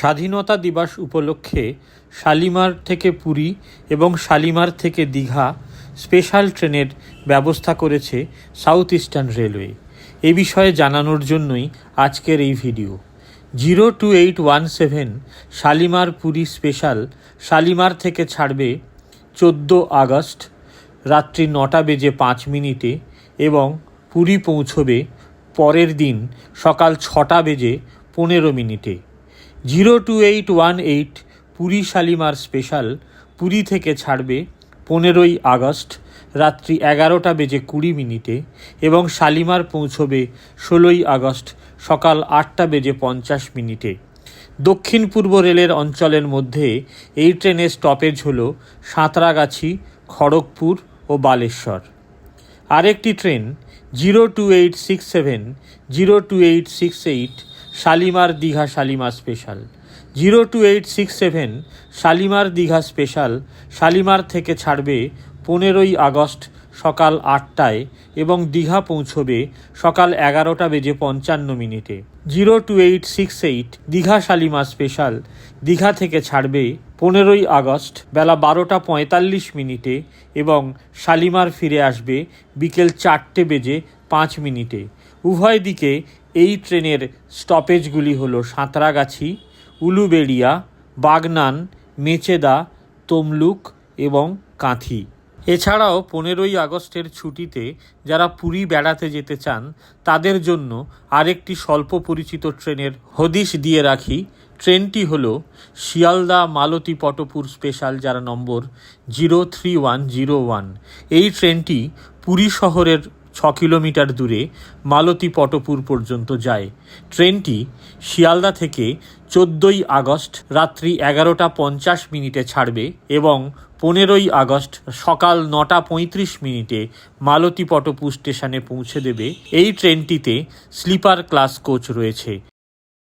স্বাধীনতা দিবস উপলক্ষে শালিমার থেকে পুরী এবং শালিমার থেকে দীঘা স্পেশাল ট্রেনের ব্যবস্থা করেছে সাউথ ইস্টার্ন রেলওয়ে। এ বিষয়ে জানানোর জন্যই আজকের এই video. Zero two eight one seven Shalimar Puri special Shalimar থেকে ছাড়বে চোদ্দ আগস্ট রাত্রি নটা বেজে পাঁচ মিনিটে এবং পুরী পৌঁছবে পরের দিন সকাল ছটা বেজে পনেরো মিনিটে। Zero two eight one eight Puri Shalimar special Puri থেকে ছাড়বে পনেরোই আগস্ট রাত্রি এগারোটা বেজে কুড়ি মিনিটে এবং শালিমার পৌঁছবে ষোলোই আগস্ট সকাল আটটা বেজে পঞ্চাশ মিনিটে। দক্ষিণ পূর্ব রেলের অঞ্চলের মধ্যে এই ট্রেনের স্টপেজ হল সাঁতরাগাছি, খড়গপুর ও বালেশ্বর। আরেকটি train zero two eight six seven, zero two eight six eight Shalimar Digha Shalimar special zero two eight six seven Shalimar Digha special Shalimar থেকে ছাড়বে পনেরোই আগস্ট সকাল আটটায় এবং দীঘা পৌঁছবে সকাল এগারোটা বেজে পঞ্চান্ন মিনিটে। Zero two eight six eight Digha Shalimar special Digha থেকে ছাড়বে পনেরোই আগস্ট বেলা বারোটা পঁয়তাল্লিশ মিনিটে এবং শালিমার ফিরে আসবে বিকেল চারটে বেজে পাঁচ মিনিটে। উভয় দিকে এই ট্রেনের স্টপেজগুলি হল সাঁতরাগাছি, উলুবেড়িয়া, বাগনান, মেচেদা, তমলুক এবং কাঁথি। এছাড়াও পনেরোই আগস্টের ছুটিতে যারা পুরী বেড়াতে যেতে চান, তাদের জন্য আরেকটি স্বল্প পরিচিত ট্রেনের হদিশ দিয়ে রাখি। ট্রেনটি হল শিয়ালদা মালতী পটপুর স্পেশাল যারা number zero three one zero one. এই ট্রেনটি পুরী শহরের কিলোমিটার দূরে মালতী পটপুর পর্যন্ত যায়। ট্রেনটি শিয়ালদা থেকে চোদ্দোই আগস্ট রাত্রি এগারোটা পঞ্চাশ মিনিটে ছাড়বে এবং পনেরোই আগস্ট সকাল নটা পঁয়ত্রিশ মিনিটে মালতী পটপু স্টেশনে পৌঁছে দেবে। এই ট্রেনটিতে স্লিপার ক্লাস কোচ রয়েছে।